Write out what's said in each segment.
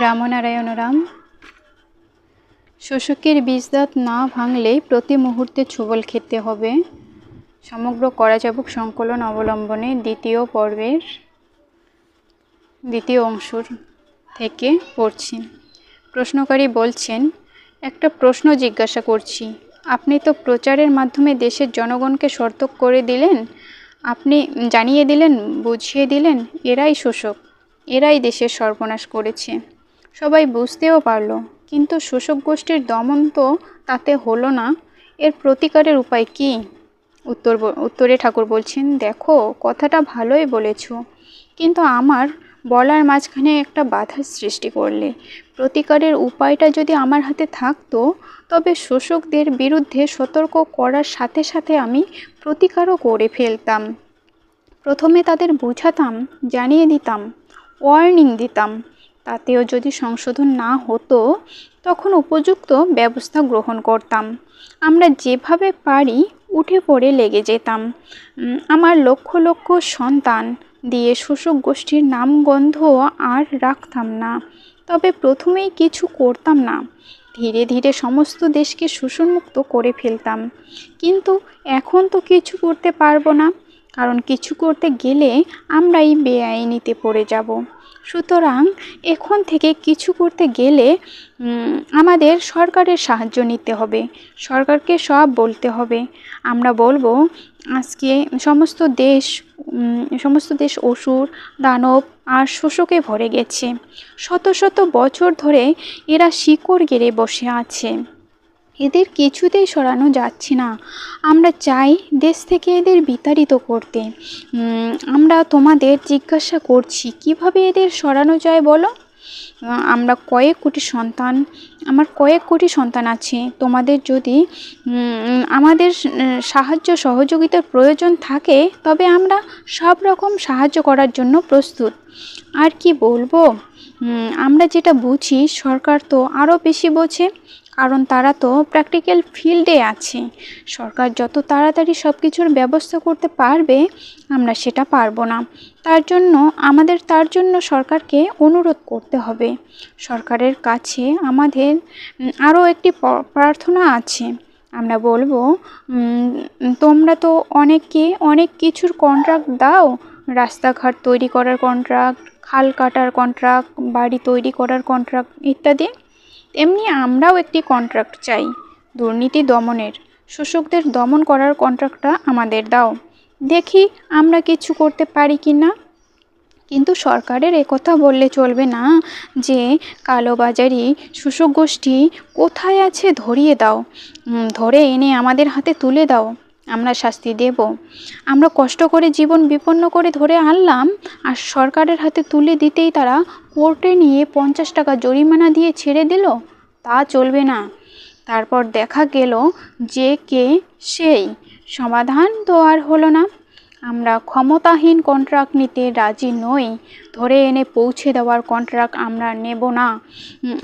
রামনারায়ণ রাম। শোষকের বীজদাঁত না ভাঙলে প্রতি মুহূর্তে ছুবল খেতে হবে। সমগ্র করাচাবুক সংকলন অবলম্বনে দ্বিতীয় পর্বের দ্বিতীয় অংশুর থেকে পড়ছি। প্রশ্নকারী বলছেন, একটা প্রশ্ন জিজ্ঞাসা করছি, আপনি তো প্রচারের মাধ্যমে দেশের জনগণকে সতর্ক করে দিলেন, আপনি জানিয়ে দিলেন, বুঝিয়ে দিলেন, এরাই শোষক, এরাই দেশের সর্বনাশ করেছে। সবাই বুঝতেও পারল, কিন্তু শোষক গোষ্ঠীর দমন তো তাতে হলো না। এর প্রতিকারের উপায় কী? উত্তর উত্তরে ঠাকুর বলছেন, দেখো, কথাটা ভালোই বলেছ, কিন্তু আমার বলার মাঝখানে একটা বাধার সৃষ্টি করলে। প্রতিকারের উপায়টা যদি আমার হাতে থাকতো, তবে শোষকদের বিরুদ্ধে সতর্ক করার সাথে সাথে আমি প্রতিকারও করে ফেলতাম। প্রথমে তাদের বোঝাতাম, জানিয়ে দিতাম ওয়ার্নিং দিতাম তাতেও যদি সংশোধন না হতো, তখন উপযুক্ত ব্যবস্থা গ্রহণ করতাম। আমরা যেভাবে পারি উঠে পড়ে লেগে যেতাম। আমার লক্ষ লক্ষ সন্তান দিয়ে শোষক গোষ্ঠীর নামগন্ধ আর রাখতাম না। তবে প্রথমেই কিছু করতাম না। ধীরে ধীরে সমস্ত দেশকে শোষণমুক্ত করে ফেলতাম। কিন্তু এখন তো কিছু করতে পারব না। কারণ কিছু করতে গেলে আমরাই বেআইনিতে পড়ে যাব। সুতরাং এখন থেকে কিছু করতে গেলে আমাদের সরকারের সাহায্য নিতে হবে। সরকারকে সব বলতে হবে। আমরা বলব, আজকে সমস্ত দেশ সমস্ত দেশ অসুর, দানব আর শোষকে ভরে গেছে। শত শত বছর ধরে এরা শিকড় গেড়ে বসে আছে। এদের কিছুতেই সরানো যাচ্ছে না। আমরা চাই দেশ থেকে এদের বিতাড়িত করতে। আমরা তোমাদের জিজ্ঞাসা করছি, কীভাবে এদের সরানো যায় বলো? আমরা কয়েক কোটি সন্তান, আমার কয়েক কোটি সন্তান আছে। তোমাদের যদি আমাদের সাহায্য সহযোগিতার প্রয়োজন থাকে, তবে আমরা সব রকম সাহায্য করার জন্য প্রস্তুত। আর কি বলব? আমরা যেটা বুঝি, সরকার তো আরও বেশি বোঝে। কারণ তারা তো প্র্যাকটিক্যাল ফিল্ডে আছে। সরকার যত তাড়াতাড়ি সব কিছুর ব্যবস্থা করতে পারবে, আমরা সেটা পারব না। তার জন্য, আমাদের তার জন্য সরকারকে অনুরোধ করতে হবে। সরকারের কাছে আমাদের আরও একটি প্রার্থনা আছে। আমরা বলব তোমরা তো অনেককে, অনেক কিছুর কন্ট্রাক্ট দাও। রাস্তাঘাট তৈরি করার কন্ট্রাক্ট খাল কাটার কন্ট্রাক্ট বাড়ি তৈরি করার কন্ট্রাক্ট ইত্যাদি। তেমনি আমরাও একটি কন্ট্রাক্ট চাই, দুর্নীতি দমনের। শোষকদের দমন করার কন্ট্রাক্টটা আমাদের দাও। দেখি আমরা কিছু করতে পারি কি না। কিন্তু সরকারের একথা বললে চলবে না যে, কালোবাজারি শোষক গোষ্ঠী কোথায় আছে ধরিয়ে দাও। ধরে এনে আমাদের হাতে তুলে দাও। আমরা শাস্তি দেব। আমরা কষ্ট করে জীবন বিপন্ন করে ধরে আনলাম, আর সরকারের হাতে তুলে দিতেই তারা কোর্টে নিয়ে পঞ্চাশ টাকা জরিমানা দিয়ে ছেড়ে দিল, তা চলবে না। তারপর দেখা গেল যে কে সেই। সমাধান তো আর হলো না। আমরা ক্ষমতাহীন কন্ট্রাক্ট নিতে রাজি নই। ধরে এনে পৌঁছে দেওয়ার কন্ট্রাক্ট আমরা নেব না।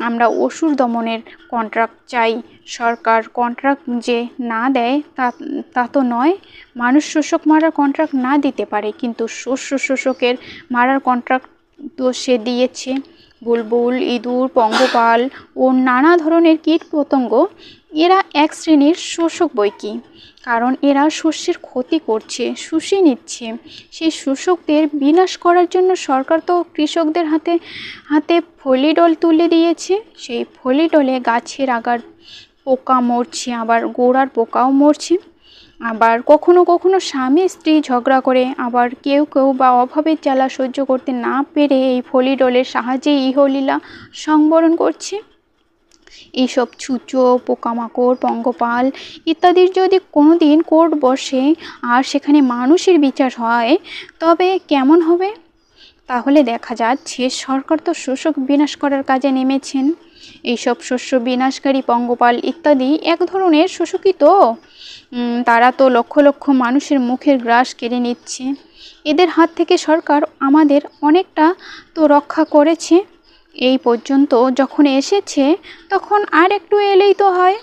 আমরা অসুর দমনের কন্ট্রাক্ট চাই। সরকার কন্ট্রাক্ট যে না দেয় তা তা তো নয়। মানুষ শোষক মারার কন্ট্রাক্ট না দিতে পারে, কিন্তু শস্য শোষকের মারার কন্ট্রাক্ট তো সে দিয়েছে। বুলবুল, ইঁদুর, পঙ্গপাল ও নানা ধরনের কীট পতঙ্গ এরা এক শ্রেণির শোষক বৈকি কারণ এরা শস্যের ক্ষতি করছে, শুষে নিচ্ছে। সেই শোষকদের বিনাশ করার জন্য সরকার তো কৃষকদের হাতে হাতে ফলিডল তুলে দিয়েছে। সেই ফলিডলে গাছের আগার পোকা মরছে, আবার গোড়ার পোকাও মরছে। আবার কখনো কখনো স্বামী স্ত্রী ঝগড়া করে, আবার কেউ কেউ বা অভাবের জ্বালা সহ্য করতে না পেরে এই ফলিডলের সাহায্যে ইহলীলা সংবরণ করছে। এইসব ছুঁচো, পোকামাকড়, পঙ্গপাল ইত্যাদির যদি কোনো দিন কোর্ট বসে আর সেখানে মানুষের বিচার হয়, তবে কেমন হবে? তাহলে দেখা যাচ্ছে সরকার তো শোষক বিনাশ করার কাজে নেমেছেন। এইসব শস্য বিনাশকারী, পঙ্গপাল ইত্যাদি এক ধরনের শোষকই তো। তারা তো লক্ষ লক্ষ মানুষের মুখের গ্রাস কেড়ে নিচ্ছে। এদের হাত থেকে সরকার আমাদের অনেকটা তো রক্ষা করেছে। এই পর্যন্ত যখন এসেছে, তখন আর একটু এলেই তো হয়।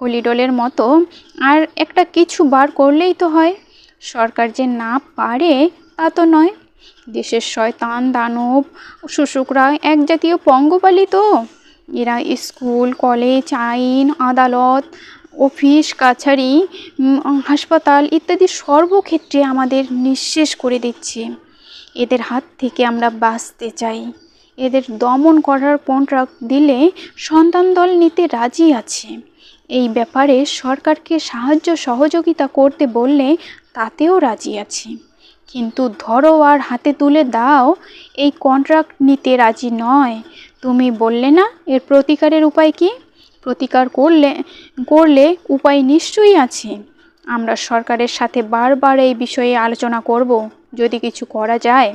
ফলিডলের মতো আর একটা কিছু বার করলেই তো হয়। সরকার যে না পারে, তা তো নয়। দেশের শয়তান, দানব শোষকরা এক জাতীয় পঙ্গপালী তো। এরা স্কুল, কলেজ, আইন, আদালত, অফিস, কাছারি হাসপাতাল ইত্যাদি সর্বক্ষেত্রে আমাদের নিঃশেষ করে দিচ্ছে। এদের হাত থেকে আমরা বাঁচতে চাই। এদের দমন করার কন্ট্রাক্ট দিলে সন্তান দল নিতে রাজি আছে। এই ব্যাপারে সরকারকে সাহায্য সহযোগিতা করতে বললে তাতেও রাজি আছে। কিন্তু ধরো আর হাতে তুলে দাও, এই কন্ট্রাক্ট নিতে রাজি নয়। তুমি বললে না, এর প্রতিকারের উপায় কি? প্রতিকার করলে করলে উপায় নিশ্চয়ই আছে। আমরা সরকারের সাথে বারবার এই বিষয়ে আলোচনা করব, যদি কিছু করা যায়।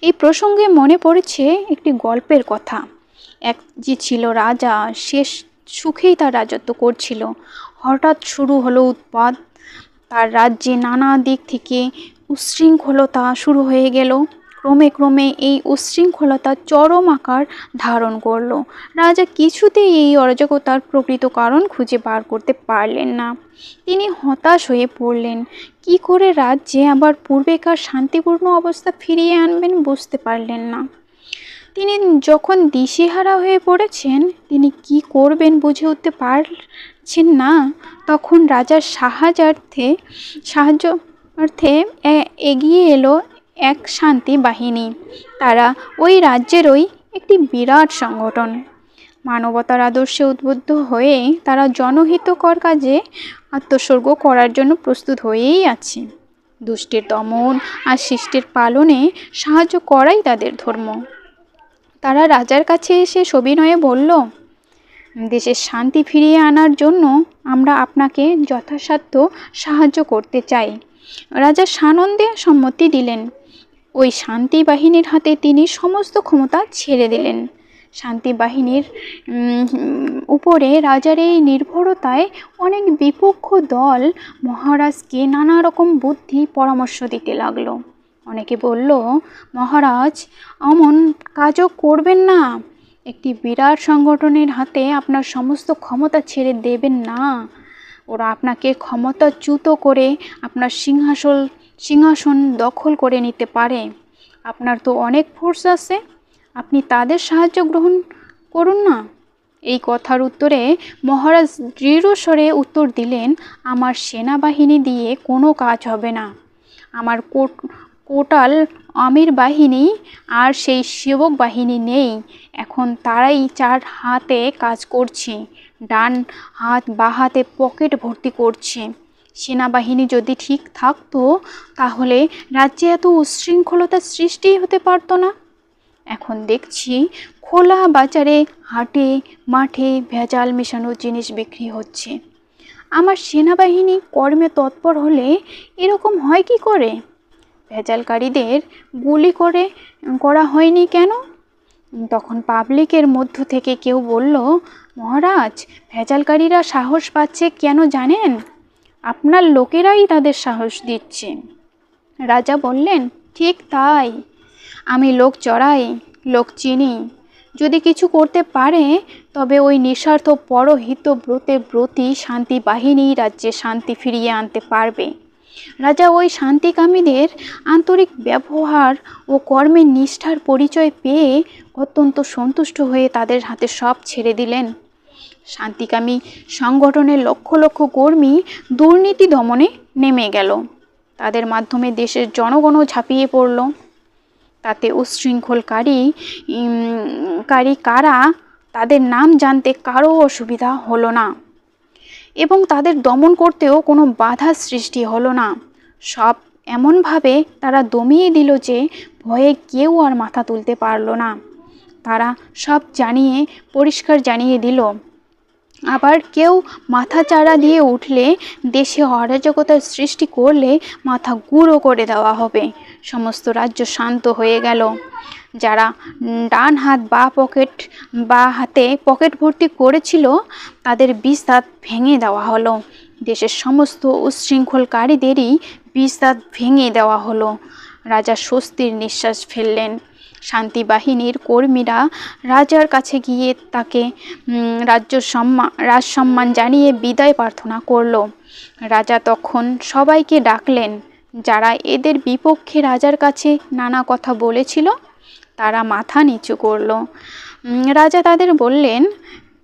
এই প্রসঙ্গে মনে পড়েছে একটি গল্পের কথা। এক যে ছিল রাজা শেষ সুখেই তার রাজত্ব করছিল। হঠাৎ শুরু হলো উৎপাত। তার রাজ্যে নানা দিক থেকে উচ্ছৃঙ্খলতা শুরু হয়ে গেল। ক্রমে ক্রমে এই উচ্ছৃঙ্খলতা চরম আকার ধারণ করল। রাজা কিছুতেই এই অরাজকতার প্রকৃত কারণ খুঁজে বার করতে পারলেন না। তিনি হতাশ হয়ে পড়লেন। কি করে রাজ্যে আবার পূর্বেকার শান্তিপূর্ণ অবস্থা ফিরিয়ে আনবেন বুঝতে পারলেন না। তিনি যখন দিশেহারা হয়ে পড়েছেন, তিনি কি করবেন বুঝে উঠতে পারছেন না। তখন রাজার সাহায্যার্থে সাহায্য অর্থে এগিয়ে এলো এক শান্তি বাহিনী। তারা ওই রাজ্যেরই একটি বিরাট সংগঠন। মানবতার আদর্শে উদ্বুদ্ধ হয়ে তারা জনহিতকর কাজে আত্মস্বর্গ করার জন্য প্রস্তুত হয়েই আছে। দুষ্টের দমন আর শিষ্টের পালনে সাহায্য করাই তাদের ধর্ম। তারা রাজার কাছে এসে সবিনয়ে বলল, দেশের শান্তি ফিরিয়ে আনার জন্য আমরা আপনাকে যথাসাধ্য সাহায্য করতে চাই। রাজা সানন্দে সম্মতি দিলেন। ওই শান্তি বাহিনীর হাতে তিনি সমস্ত ক্ষমতা ছেড়ে দিলেন। শান্তি বাহিনীর উপরে রাজার এই নির্ভরতায় অনেক বিপক্ষ দল মহারাজকে নানা রকম বুদ্ধি পরামর্শ দিতে লাগল। অনেকে বলল, মহারাজ, অমন কাজও করবেন না। একটি বিরাট সংগঠনের হাতে আপনার সমস্ত ক্ষমতা ছেড়ে দেবেন না। ওরা আপনাকে ক্ষমতাচ্যুত করে আপনার সিংহাসন সিংহাসন দখল করে নিতে পারে। আপনার তো অনেক ফোর্স আছে। আপনি তাদের সাহায্য গ্রহণ করুন না। এই কথার উত্তরে মহারাজ দৃঢ় স্বরে উত্তর দিলেন, আমার সেনাবাহিনী দিয়ে কোনো কাজ হবে না। আমার কোট, কোটাল আমির বাহিনী আর সেই সেবক বাহিনী নেই। এখন তারাই চার হাতে কাজ করছে। ডান হাত বা হাতে পকেট ভর্তি করছে। সেনাবাহিনী যদি ঠিক থাকতো, তাহলে রাজ্যে এত উচ্ছৃঙ্খলতার সৃষ্টি হতে পারতো না। এখন দেখছি খোলা বাজারে, হাটে, মাঠে ভেজাল মেশানো জিনিস বিক্রি হচ্ছে। আমার সেনাবাহিনী কর্মে তৎপর হলে এরকম হয় কি করে? ভেজালকারীদের গুলি করে করা হয়নি কেন? তখন পাবলিকের মধ্য থেকে কেউ বলল, মহারাজ, ভেজালকারীরা সাহস পাচ্ছে কেন জানেন? আপনার লোকেরাই তাদের সাহস দিচ্ছে। রাজা বললেন, ঠিক তাই। আমি লোক চড়াই, লোক চিনি। যদি কিছু করতে পারে, তবে ওই নিঃস্বার্থ পরহিত ব্রতে ব্রতী শান্তি বাহিনী রাজ্যে শান্তি ফিরিয়ে আনতে পারবে। রাজা ওই শান্তিকামীদের আন্তরিক ব্যবহার ও কর্মের নিষ্ঠার পরিচয় পেয়ে অত্যন্ত সন্তুষ্ট হয়ে তাদের হাতে সব ছেড়ে দিলেন। শান্তিকামী সংগঠনের লক্ষ লক্ষ কর্মী দুর্নীতি দমনে নেমে গেল। তাদের মাধ্যমে দেশের জনগণও ঝাঁপিয়ে পড়ল। তাতে উচ্ছৃঙ্খলকারী কারী কারা, তাদের নাম জানতে কারও অসুবিধা হলো না। এবং তাদের দমন করতেও কোনো বাধা সৃষ্টি হলো না। সব এমনভাবে তারা দমিয়ে দিল যে ভয়ে কেউ আর মাথা তুলতে পারল না। তারা সব জানিয়ে, পরিষ্কার জানিয়ে দিল আবার কেউ মাথা চাড়া দিয়ে উঠলে দেশে অরাজকতার সৃষ্টি করলে মাথা গুঁড়ো করে দেওয়া হবে। সমস্ত রাজ্য শান্ত হয়ে গেল। যারা ডান হাত বা পকেট, বা হাতে পকেট ভর্তি করেছিল, তাদের বিষ দাঁত ভেঙে দেওয়া হলো। দেশের সমস্ত উচ্ছৃঙ্খলকারীদেরই বিষ দাঁত ভেঙে দেওয়া হলো। রাজা স্বস্তির নিঃশ্বাস ফেললেন। শান্তি বাহিনীর কর্মীরা রাজার কাছে গিয়ে তাকে রাজ্য সম্মান রাজ সম্মান জানিয়ে বিদায় প্রার্থনা করল। রাজা তখন সবাইকে ডাকলেন, যারা এদের বিপক্ষে রাজার কাছে নানা কথা বলেছিল, তারা মাথা নিচু করল। রাজা তাদের বললেন,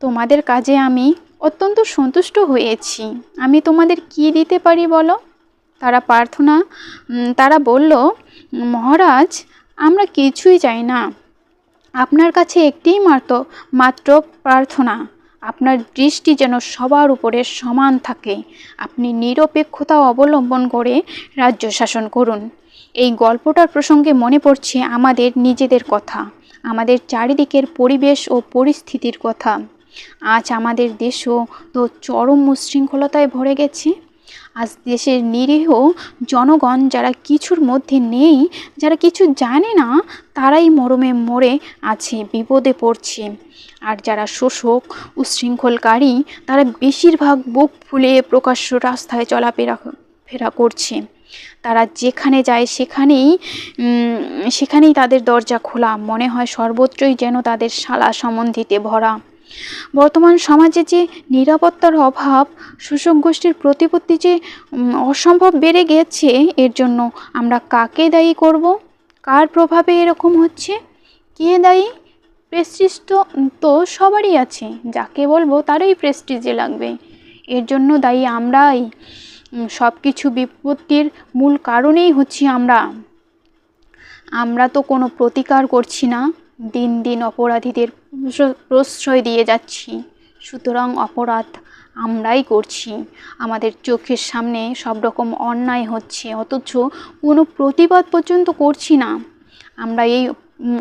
তোমাদের কাজে আমি অত্যন্ত সন্তুষ্ট হয়েছি। আমি তোমাদের কি দিতে পারি বলো? তারা প্রার্থনা তারা বলল, মহারাজ আমরা কিছুই চাই না। আপনার কাছে একটিই মাত্র মাত্র প্রার্থনা। আপনার দৃষ্টি যেন সবার উপরে সমান থাকে। আপনি নিরপেক্ষতা অবলম্বন করে রাজ্য শাসন করুন। এই গল্পটার প্রসঙ্গে মনে পড়ছে আমাদের নিজেদের কথা, আমাদের চারিদিকের পরিবেশ ও পরিস্থিতির কথা। আজ আমাদের দেশও তো চরম উচ্ছৃঙ্খলতায় ভরে গেছে। আজ দেশের নিরীহ জনগণ যারা কিছুর মধ্যে নেই, যারা কিছু জানে না, তারাই মরমে মরে আছে, বিপদে পড়ছে। আর যারা শোষক উচ্ছৃঙ্খলকারী তারা বেশিরভাগ বুক ফুলে প্রকাশ্য রাস্তায় চলাফেরা ফেরা করছে। তারা যেখানে যায় সেখানেই সেখানেই তাদের দরজা খোলা। মনে হয় সর্বত্রই যেন তাদের শালা সম্বন্ধিতে ভরা। বর্তমান সমাজে যে নিরাপত্তার অভাব শোষক গোষ্ঠীর প্রতিপত্তি যে অসম্ভব বেড়ে গেছে, এর জন্য আমরা কাকে দায়ী করব? কার প্রভাবে এরকম হচ্ছে? কে দায়ী? প্রেস্টিজ তো তো সবারই আছে, যাকে বলব তারই প্রেস্টিজে লাগবে। এর জন্য দায়ী আমরাই। সব কিছু বিপত্তির মূল কারণেই হচ্ছি আমরা। আমরা তো কোনো প্রতিকার করছি না। দিন দিন অপরাধীদের প্রশ্রয় দিয়ে যাচ্ছি। সুতরাং অপরাধ আমরাই করছি। আমাদের চোখের সামনে সব রকম অন্যায় হচ্ছে, অথচ কোনো প্রতিবাদ পর্যন্ত করছি না। আমরা এই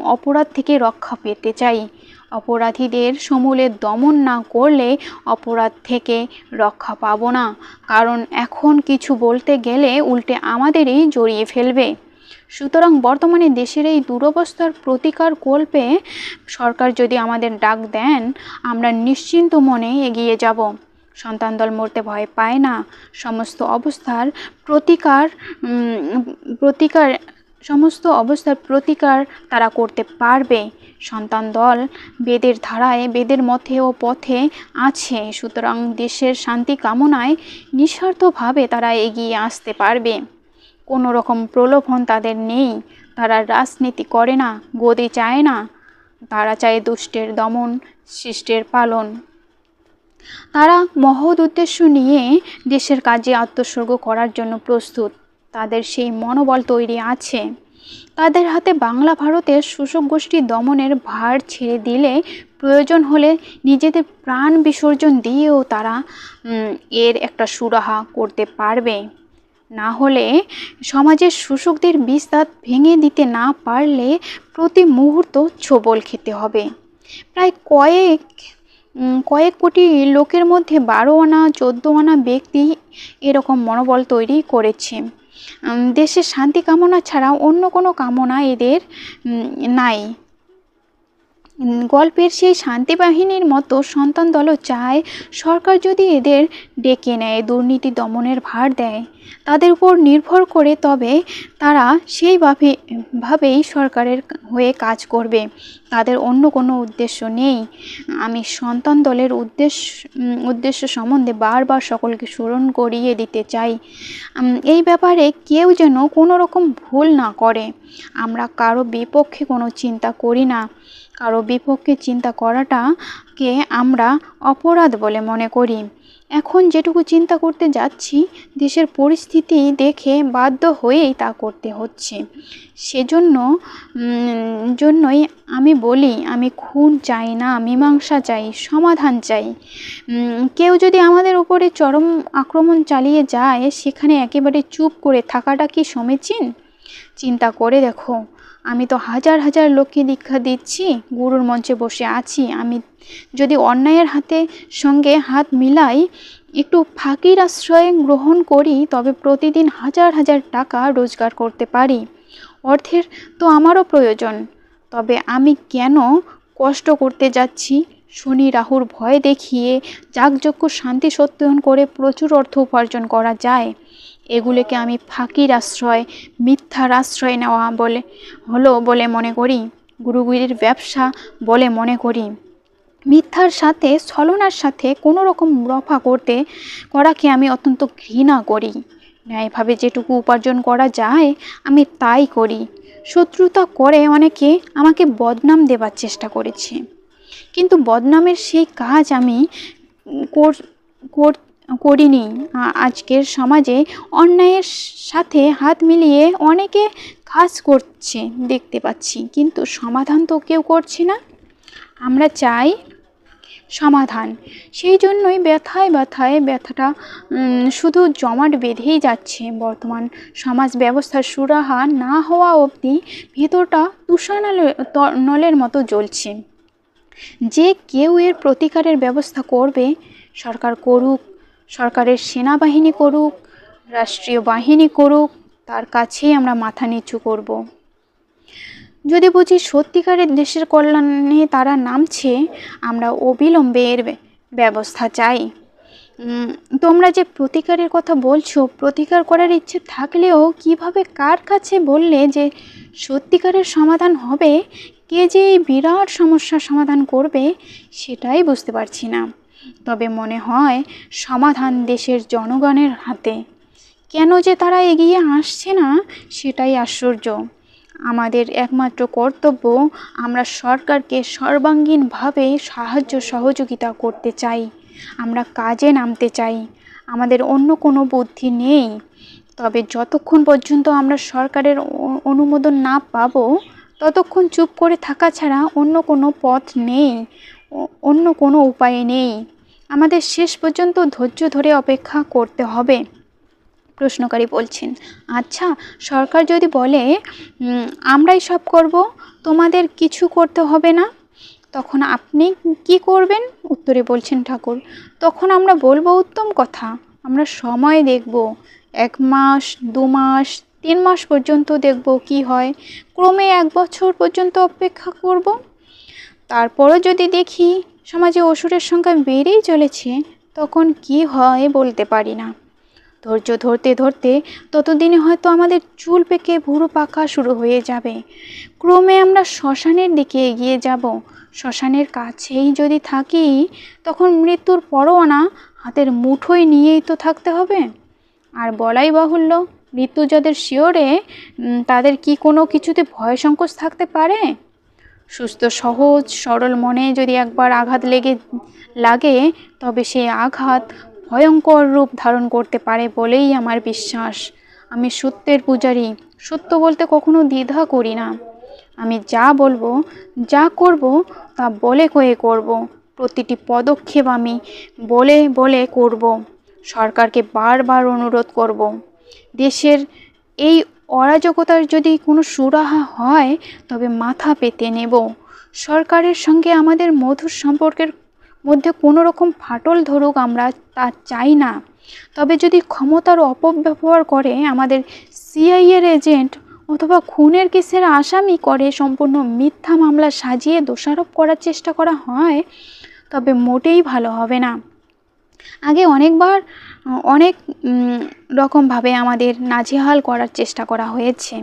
অপরাধ থেকে রক্ষা পেতে চাই। অপরাধীদের সমূলে দমন না করলে অপরাধ থেকে রক্ষা পাবো না। কারণ এখন কিছু বলতে গেলে উল্টে আমাদেরই জড়িয়ে ফেলবে। সুতরাং বর্তমানে দেশের এই দুরবস্থার প্রতিকার কল্পে সরকার যদি আমাদের ডাক দেন, আমরা নিশ্চিন্ত মনে এগিয়ে যাব। সন্তান দল মরতে ভয় পায় না। সমস্ত অবস্থার প্রতিকার প্রতিকার, সমস্ত অবস্থার প্রতিকার তারা করতে পারবে। সন্তান দল বেদের ধারায়, বেদের মধ্যে ও পথে আছে। সুতরাং দেশের শান্তি কামনায় নিঃস্বার্থভাবে তারা এগিয়ে আসতে পারবে। কোনো রকম প্রলোভন তাদের নেই। তারা রাজনীতি করে না, গদি চায় না। তারা চায় দুষ্টের দমন, শিষ্টের পালন। তারা মহৎ উদ্দেশ্য নিয়ে দেশের কাজে আত্মোৎসর্গ করার জন্য প্রস্তুত। তাদের সেই মনোবল তৈরি আছে। তাদের হাতে বাংলা ভারতের শোষক গোষ্ঠী দমনের ভার ছেড়ে দিলে প্রয়োজন হলে নিজেদের প্রাণ বিসর্জন দিয়েও তারা এর একটা সুরাহা করতে পারবে। না হলে সমাজের শোষকদের বিস্তার ভেঙে দিতে না পারলে প্রতি মুহূর্ত ছোবল খেতে হবে। প্রায় কয়েক কয়েক কোটি লোকের মধ্যে বারো আনা, চোদ্দ আনা ব্যক্তি এরকম মনোবল তৈরি করেছে। দেশের শান্তি কামনা ছাড়া অন্য কোনো কামনা এদের নাই। গল্পের সেই শান্তি বাহিনীর মতো সন্তান দলও চায় সরকার যদি এদের ডেকে নেয়, দুর্নীতি দমনের ভার দেয়, তাদের উপর নির্ভর করে তবে তারা সেইভাবে ভাবেই সরকারের হয়ে কাজ করবে। তাদের অন্য কোনো উদ্দেশ্য নেই। আমি সন্তান দলের উদ্দেশ্য উদ্দেশ্য সম্বন্ধে বারবার সকলকে স্মরণ করিয়ে দিতে চাই। এই ব্যাপারে কেউ যেন কোনো রকম ভুল না করে। আমরা কারও বিপক্ষে কোনো চিন্তা করি না। কারও বিপক্ষে চিন্তা করাটাকে আমরা অপরাধ বলে মনে করি। এখন যেটুকু চিন্তা করতে যাচ্ছি, দেশের পরিস্থিতি দেখে বাধ্য হয়েই তা করতে হচ্ছে। সেজন্য জন্যই আমি বলি, আমি খুন চাই না, মীমাংসা চাই, সমাধান চাই। কেউ যদি আমাদের উপরে চরম আক্রমণ চালিয়ে যায়, সেখানে একেবারে চুপ করে থাকাটা কি সমীচীন? চিন্তা করে দেখো। আমি তো হাজার হাজার লোককে দীক্ষা দিচ্ছি, গুরুর মঞ্চে বসে আছি। আমি যদি অন্যায়ের হাতে সঙ্গে হাত মিলাই, একটু ফাঁকির আশ্রয় গ্রহণ করি, তবে প্রতিদিন হাজার হাজার টাকা রোজগার করতে পারি। অর্থের তো আমারও প্রয়োজন। তবে আমি কেন কষ্ট করতে যাচ্ছি? শনি রাহুর ভয় দেখিয়ে যাগযজ্ঞ শান্তি সত্যায়ন করে প্রচুর অর্থ উপার্জন করা যায়। এগুলোকে আমি ফাঁকির আশ্রয়, মিথ্যার আশ্রয় নেওয়া বলে, হলো বলে মনে করি। গুরুগুরির ব্যবসা বলে মনে করি। মিথ্যার সাথে, ছলনার সাথে কোনো রকম রফা করতে, করাকে আমি অত্যন্ত ঘৃণা করি। ন্যায়ভাবে যেটুকু উপার্জন করা যায়, আমি তাই করি। শত্রুতা করে অনেকে আমাকে বদনাম দেবার চেষ্টা করেছে। কিন্তু বদনামের সেই কাজ আমি কর- কর- করিনি। আজকের সমাজে অন্যায়ের সাথে হাত মিলিয়ে অনেকে কাজ করছে, দেখতে পাচ্ছি। কিন্তু সমাধান তো কেউ করছে না। আমরা চাই সমাধান। সেই জন্যই ব্যথায় ব্যথায় ব্যথাটা শুধু জমাট বেঁধেই যাচ্ছে। বর্তমান সমাজ ব্যবস্থার সুরাহা না হওয়া অবধি ভেতরটা তুষানলে নলের মতো জ্বলছে। যে কেউ এর প্রতিকারের ব্যবস্থা করবে, সরকার করুক সরকারের সেনাবাহিনী করুক, রাষ্ট্রীয় বাহিনী করুক, তার কাছেই আমরা মাথা নিচু করব। যদি বুঝি সত্যিকারের দেশের কল্যাণে তারা নামছে, আমরা অবিলম্বে এর ব্যবস্থা চাই। তোমরা যে প্রতিকারের কথা বলছো, প্রতিকার করার ইচ্ছে থাকলেও কীভাবে কার কাছে বললে যে সত্যিকারের সমাধান হবে, কে যে এই বিরাট সমস্যার সমাধান করবে, সেটাই বুঝতে পারছি না। তবে মনে হয় সমাধান দেশের জনগণের হাতে। কেন যে তারা এগিয়ে আসছে না, সেটাই আশ্চর্য। আমাদের একমাত্র কর্তব্য আমরা সরকারকে সর্বাঙ্গীনভাবে সাহায্য সহযোগিতা করতে চাই। আমরা কাজে নামতে চাই। আমাদের অন্য কোনো বুদ্ধি নেই। তবে যতক্ষণ পর্যন্ত আমরা সরকারের অনুমোদন না পাবো, ততক্ষণ চুপ করে থাকা ছাড়া অন্য কোনো পথ নেই। অন্য কোনো উপায় নেই। আমাদের শেষ পর্যন্ত ধৈর্য ধরে অপেক্ষা করতে হবে। প্রশ্নকারী বলছেন আচ্ছা সরকার যদি বলে আমরাই সব করব, তোমাদের কিছু করতে হবে না? তখন আপনি কি করবেন? উত্তরে বলছেন ঠাকুর, তখন আমরা বলব উত্তম কথা। আমরা সময় দেখব। এক মাস, দু মাস, তিন মাস পর্যন্ত দেখব কি হয়। ক্রমে এক বছর পর্যন্ত অপেক্ষা করব। তারপরও যদি দেখি সমাজে অসুরের সংখ্যা বেড়েই চলেছে, তখন কি হয় বলতে পারি না। ধৈর্য ধরতে ধরতে ততদিনে হয়তো আমাদের চুল পেকে ভুরু পাকা শুরু হয়ে যাবে। ক্রমে আমরা শ্মশানের দিকে এগিয়ে যাব। শ্মশানের কাছেই যদি থাকি, তখন মৃত্যুর পরোয়ানা হাতের মুঠোয় নিয়েই তো থাকতে হবে। আর বলাই বাহুল্য, মৃত্যু যাদের শিওরে তাদের কি কোনো কিছুতে ভয় সংকোচ থাকতে পারে? সুস্থ, সহজ, সরল মনে যদি একবার আঘাত লেগে, লাগে, তবে সেই আঘাত ভয়ঙ্কর রূপ ধারণ করতে পারে বলেই আমার বিশ্বাস। আমি সত্যের পূজারী, সত্য বলতে কখনো দ্বিধা করি না। আমি যা বলব, যা করব, তা বলে কয়ে করব। প্রতিটি পদক্ষেপ আমি বলে বলে করব। সরকারকে বারবার অনুরোধ করব। দেশের এই অরাজকতার যদি কোনো সুরাহা হয়, তবে মাথা পেতে নেব। সরকারের সঙ্গে আমাদের মধুর সম্পর্কের মধ্যে কোনো রকম ফাটল ধরুক আমরা তা চাই না। তবে যদি ক্ষমতার অপব্যবহার করে আমাদের সিআইএর এজেন্ট অথবা খুনের কেসের আসামি করে সম্পূর্ণ মিথ্যা মামলা সাজিয়ে দোষারোপ করার চেষ্টা করা হয়, তবে মোটেই ভালো হবে না। আগে অনেকবার, অনেক রকমভাবে আমাদের নাজেহাল করার চেষ্টা করা হয়েছে।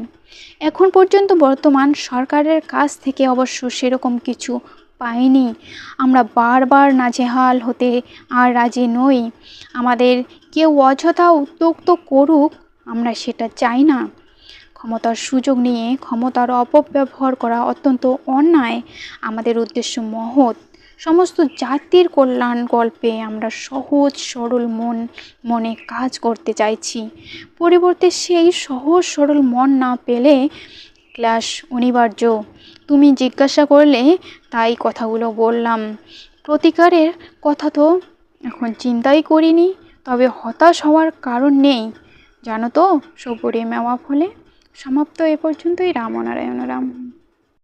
এখন পর্যন্ত বর্তমান সরকারের কাছ থেকে অবশ্য সেরকম কিছু পাইনি। আমরা বারবার নাজেহাল হতে আর রাজি নই। আমাদের কেউ অযথা উদ্যোক্ত করুক, আমরা সেটা চাই না। ক্ষমতার সুযোগ নিয়ে ক্ষমতার অপব্যবহার করা অত্যন্ত অন্যায়। আমাদের উদ্দেশ্য মহৎ। সমস্ত জাতির কল্যাণ গল্পে আমরা সহজ, সরল মন, মনে কাজ করতে চাইছি। পরিবর্তে সেই সহজ, সরল মন না পেলে ক্লাস অনিবার্য। তুমি জিজ্ঞাসা করলে তাই কথাগুলো বললাম। প্রতিকারের কথা তো এখন চিন্তাই করিনি, তবে হতাশ হওয়ার কারণ নেই। জানো তো, সবুরে মেওয়া ফলে। সমাপ্ত এ পর্যন্তই রাম নারায়ণ রাম।